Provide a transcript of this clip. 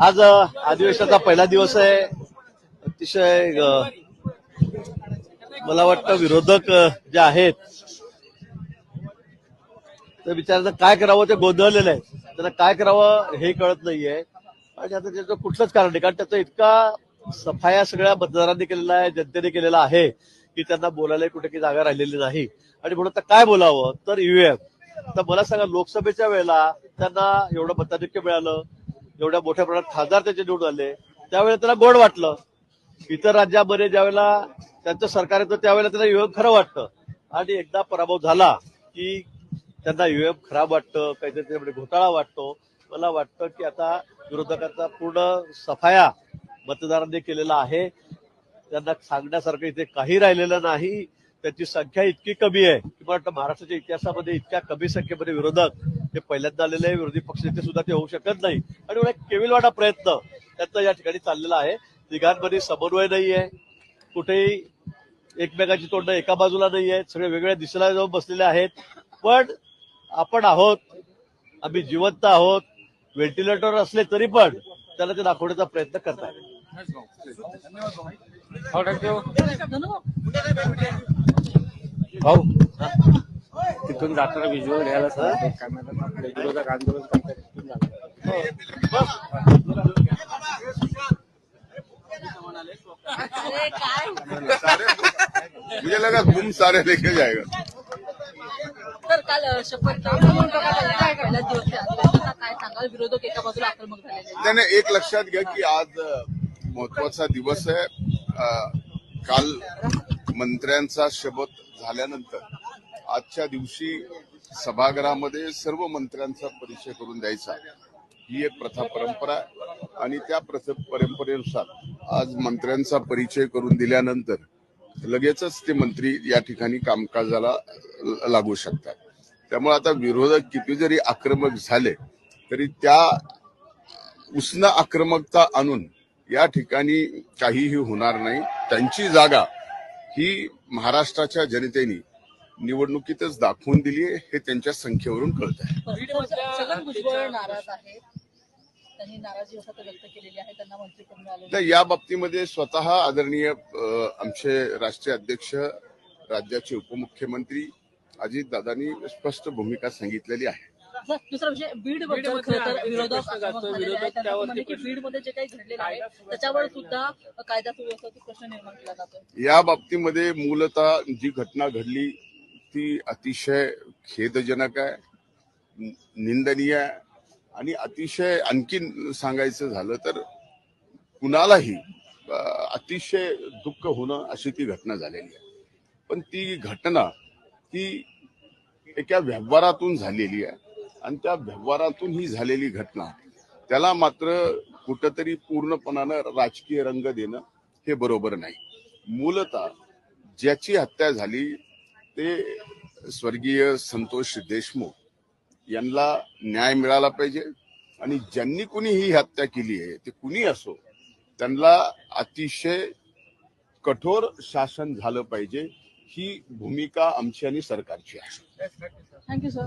आज अधिवेशनाचा पहिला दिवस आहे. अतिशय मला वाटतं विरोधक जे आहेत ते विचारायचं काय करावं ते गोंधळलेलं आहे. त्यांना काय करावं हे कळत नाहीये. आणि आता त्याचं कुठलंच कारण नाही. कारण त्याचा इतका सफाया सगळ्या मतदारांनी केलेला आहे जनतेने केलेला आहे की त्यांना बोलायला कुठे काही जागा राहिलेली नाही. आणि म्हणून काय बोलावं? तर ईव्हीएम तर मला सांगा लोकसभेच्या वेळेला त्यांना एवढं मताधिक्य मिळालं एवढ्या मोठ्या प्रमाणात खासदार त्याचे निवडून आले त्यावेळेला त्यांना गोड वाटलं. इतर राज्यामध्ये ज्यावेळेला त्यांचं सरकार येतं त्यावेळेला त्यांना युएम खरं वाटतं. आणि एकदा पराभव झाला की त्यांना युएम खराब वाटतं काहीतरी त्याच्यामध्ये घोटाळा वाटतो. मला वाटतं की आता विरोधकांचा पूर्ण सफाया मतदारांनी केलेला आहे. त्यांना सांगण्यासारखं इथे काही राहिलेलं नाही. त्याची संख्या इतकी कमी आहे की मला वाटतं महाराष्ट्राच्या इतिहासामध्ये इतक्या कमी संख्येमध्ये विरोधक हे पहिल्यांदा आलेले आहे. विरोधी पक्षनेते सुद्धा ते होऊ शकत नाही. आणि एवढा केविलवाडा प्रयत्न त्यांचा या ठिकाणी चाललेला आहे. तिघांमध्ये समन्वय नाही आहे. कुठेही एकमेकाची तोंड एका बाजूला नाही आहेत. सगळे वेगळ्या दिशेला जाऊन बसलेले आहेत. पण आपण आहोत. आम्ही जिवंत आहोत. व्हेंटिलेटर असले तरी पण त्याला ते दाखवण्याचा प्रयत्न करताय भाऊ तिथून जाताना व्हिज्युअल घ्यायला सांगतो कॅमेरा विरोधक आंदोलन करतात तिथून जाताना. मुझे लगा तुम सारे लेके जाएगा तर काल शपथ. काय सांगाल विरोधक एका बाजूला आक्रमक झालेले एक लक्षात घ्या की आज अ, महत्त्वाचा दिवस आहे. काल मंत्र्यांचा शपथ झाल्यानंतर आजच्या दिवशी सभागृहामध्ये सर्व मंत्र्यांचा परिचय करून द्यायचा. ही एक प्रथा परंपरा आहे आणि त्या प्रथ परंपरेनुसार आज मंत्र्यांचा परिचय करून दिल्यानंतर लगेचच ते मंत्री या ठिकाणी कामकाजाला लागू शकतात. त्यामुळे आता विरोधक किती जरी आक्रमक झाले तरी त्या उष्ण आक्रमकता आणून या ठिकाणी काहीही होणार नाही. त्यांची जागा ही महाराष्ट्राच्या जनतेने निवडणुकीतच दाखवून दिली आहे हे त्यांच्या संख्येवरून कळत आहे. छगन भुजबळ नाराज आहेत. त्यांनी नाराजी व्यक्त व्यक्त केलेली आहे त्यांना मंत्रिपद मिळालेलं तर या बाबतीमध्ये स्वतः आदरणीय आमचे राष्ट्रीय अध्यक्ष राज्याचे उपमुख्यमंत्री अजितदादांनी स्पष्ट भूमिका सांगितलेली आहे. सर, दुसरा विषय बीडबद्दल बीडमध्ये खरं तर विरोधक आक्रमक जातो, झालेले आहेत. की प्रश्न- बीडमध्ये जे काही घडलेलं आहे त्याच्यावर सुद्धा कायदा सुव्यवस्थेचा प्रश्न निर्माण केला जातोय. या बाबतीमध्ये मूलतः जी घटना घडली ती अतिशय खेदजनक आहे नि- निंदनीय आहे. आणि अतिशय आणखीन सांगायचं झालं तर कुणालाही अं, अतिशय दुःख होणं अशी ती घटना झालेली आहे. पण ती घटना ही एका व्यवहारातून झालेली आहे. आणि त्या व्यवहारातून ही झालेली घटना त्याला मात्र कुठंतरी पूर्णपणानं राजकीय रंग देणं हे बरोबर नाही. मूलतः ज्याची हत्या झाली ते स्वर्गीय संतोष देशमुख यांना न्याय मिळाला पाहिजे आणि ज्यांनी कुणी ही हत्या केली आहे ते कुणी असो त्यांना अतिशय कठोर शासन झालं पाहिजे ही भूमिका आमची आणि सरकारची आहे. Thank you sir